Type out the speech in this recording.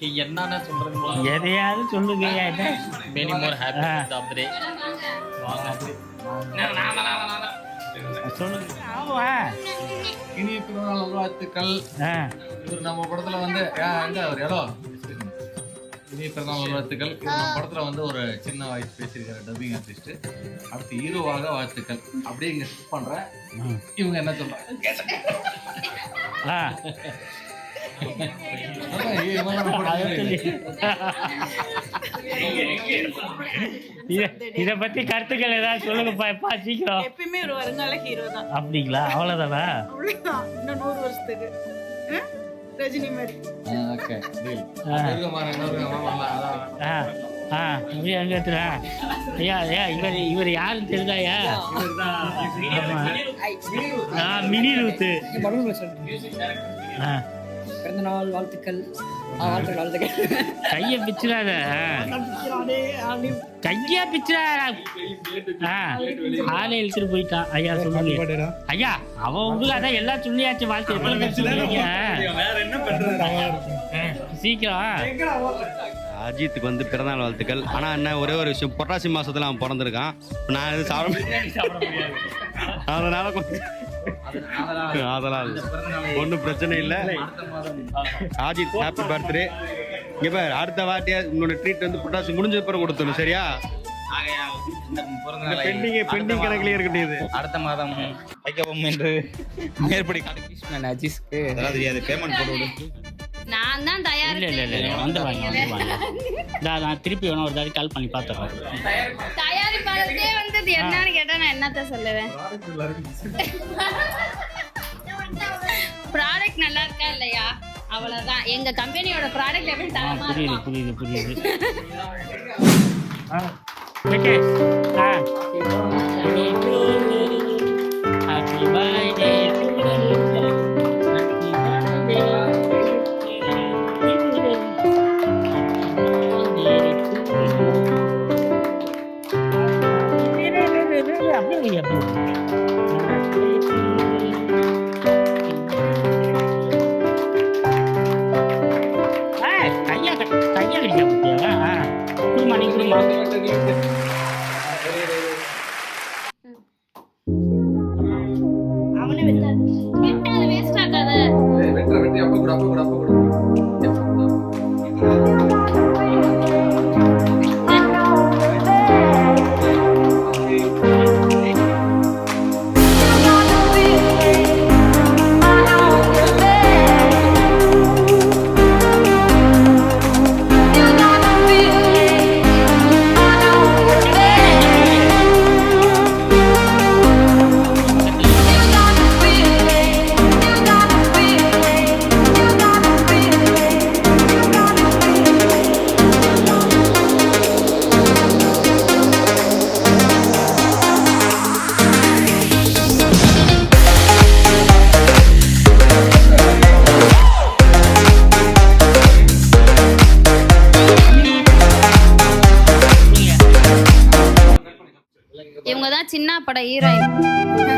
என்னன்னு சொல்றது எதையாவது சொல்லுங்க என்ன மெனி மோர் ஹாப்பி. பர்த்டே சொல்லுங்க. ஆமா. இனிய பிறந்தநாள் வாழ்த்துக்கள் இவர் நம்ம படத்துல வந்து எங்க ஒரு இடம் இனிய பிறந்தநாள் வாழ்த்துக்கள் நம்ம படத்துல வந்து ஒரு சின்ன வாய்ஸ் பேசியிருக்காரு டப்பிங் ஆர்டிஸ்ட் அடுத்து ஹீரோவாக வாழ்த்துக்கள். அப்படியே இங்க ஸ்கிப் பண்றேன். இவங்க என்ன சொல்றாங்க? இத- இத பத்தி கருத்துக்கள் ஏதாவது சொல்லுங்கப்பா எப்பா சீக்கிரம். எப்பயுமே ஒரு வருங்கால ஹீரோ தான். அப்படிங்களா? அவ்வளவுதானா? இன்னும் நூறு வருஷத்துக்கு. ஆ? ரஜினி மாதிரி. ஓகே. டீல். ஆ. அப்படியே ஐயா ஐயா இவர் இவர் யாருன்னு ஆமா. ஆ மினி ரூத்து. ஆ. பிறந்த நாள் வாழ்த்துக்கள். வாழ்த்துக்கள் வாழ்த்துக்கள். கைய பிச்சிடாத. கையா பிச்சிடாத ஆளை இழுத்துட்டு போயிட்டான் ஐயா சொல்லுங்க. ஐயா அவன் உங்களுக்கு அதான் எல்லாம் சொல்லியாச்சு வாழ்த்து சீக்கிரம். அஜித்துக்கு வந்து பிறந்தநாள் வாழ்த்துக்கள். ஆனால் என்ன ஒரே ஒரு விஷயம். புரட்டாசி மாசத்துல அவன் பிறந்திருக்கான். நான் எதுவும் சாப்பிட அதனால கொஞ்சம் அதனால் ஒன்றும் பிரச்சனை இல்லை. அஜித் ஹாப்பி பர்த்டே இங்கே பாரு அடுத்த வாட்டியா உன்னோட ட்ரீட் வந்து புரட்டாசி முடிஞ்ச பிறகு கொடுத்துடணும் சரியா? பெண்டிங் பெண்டிங் கணக்கிலே இருக்கட்டும் இது. அடுத்த மாதம் வைக்கப்போம் என்று மேற்படி கிருஷ்ணன் அஜிஸ்க்கு. அதெல்லாம் தெரியாது பேமெண்ட் போட்டு நான் தான் இல்ல இல்ல இல்ல இல்ல வந்து வாங்க வந்து வாங்க. நான் நான் திருப்பி வேணா ஒரு தாடி கால் பண்ணி பார்த்துறேன் தயாரிப்பாளர்கிட்டே வந்தது. என்னன்னு கேட்டா நான் என்னத்த சொல்லுவேன்? ப்ராடக்ட் நல்லா இருக்கா இல்லையா? அவ்வளவுதான். எங்க கம்பெனியோட ப்ராடக்ட் எப்படி தரமா புரியுது புரியுது புரியுது. அவனே வெட்டாத. வெட்டாத வேஸ்ட் ஆகாத வெற்ற வெட்டி அப்ப கூட அப்ப கூட இவங்க தான் சின்ன பட ஹீரோயின்